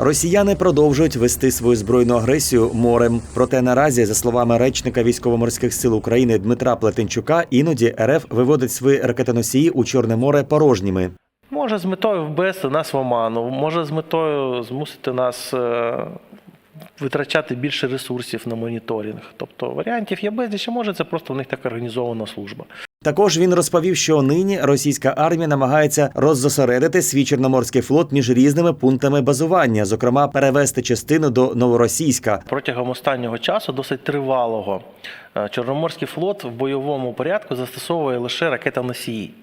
Росіяни продовжують вести свою збройну агресію морем. Проте наразі, за словами речника військово-морських сил України Дмитра Плетенчука, іноді РФ виводить свої ракетоносії у Чорне море порожніми. Може з метою ввести нас в оману, може з метою змусити нас е, витрачати більше ресурсів на моніторинг. Тобто варіантів є безліч, а може це просто в них так організована служба. Також він розповів, що нині російська армія намагається роззосередити свій чорноморський флот між різними пунктами базування, зокрема перевести частину до новоросійська. Протягом останнього часу, досить тривалого, е, Чорноморський флот в бойовому порядку застосовує лише ракетоносії.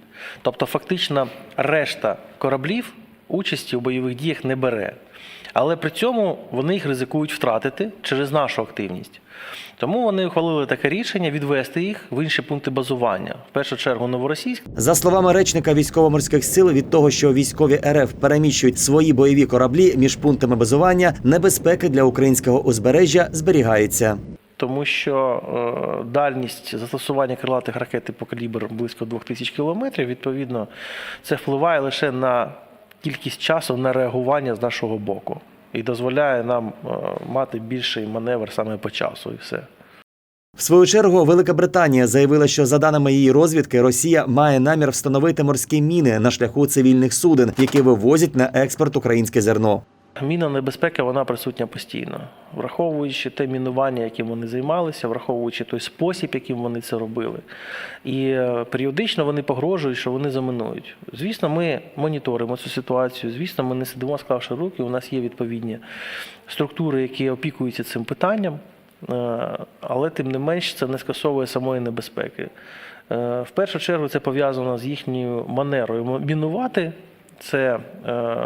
Тобто, фактично, решта кораблів участі у бойових діях не бере. Але при цьому вони їх ризикують втратити через нашу активність. Тому вони ухвалили таке рішення відвести їх в інші пункти базування. В першу чергу Новоросійськ, За словами речника військово-морських сил, від того, що військові РФ переміщують свої бойові кораблі між пунктами базування, небезпеки для українського узбережжя зберігається. тому що е, дальність застосування крилатих ракет типу калібр близько 2000 кілометрів. Відповідно, це впливає лише на кількість часу на реагування з нашого боку і дозволяє нам е, мати більший маневр саме по часу, і все. В свою чергу, Велика Британія заявила, що за даними її розвідки, Росія має намір встановити морські міни на шляху цивільних суден, які вивозять на експорт українське зерно. Мінна небезпека вона присутня постійно, враховуючи те мінування, яким вони займалися, враховуючи той спосіб, яким вони це робили. І е, періодично вони погрожують, що вони заминують. Звісно, ми моніторимо цю ситуацію. Звісно, ми не сидимо, склавши руки. У нас є відповідні структури, які опікуються цим питанням. Е, Але тим не менш це не скасовує самої небезпеки. Е, В першу чергу це пов'язано з їхньою манерою мінувати. Це е,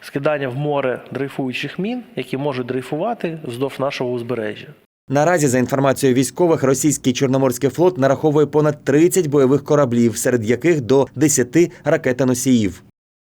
скидання в море дрейфуючих мін, які можуть дрейфувати вздовж нашого узбережжя. Наразі, за інформацією військових, російський чорноморський флот нараховує понад 30 бойових кораблів, серед яких до 10 ракетоносіїв.